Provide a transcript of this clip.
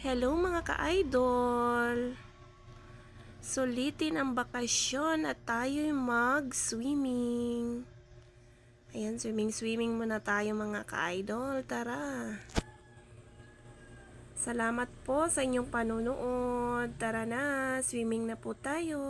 Hello mga ka-idol! Sulitin ang bakasyon at tayo'y mag-swimming. Ayan, swimming-swimming muna tayo mga ka-idol. Tara! Salamat po sa inyong panunood. Tara na, swimming na po tayo.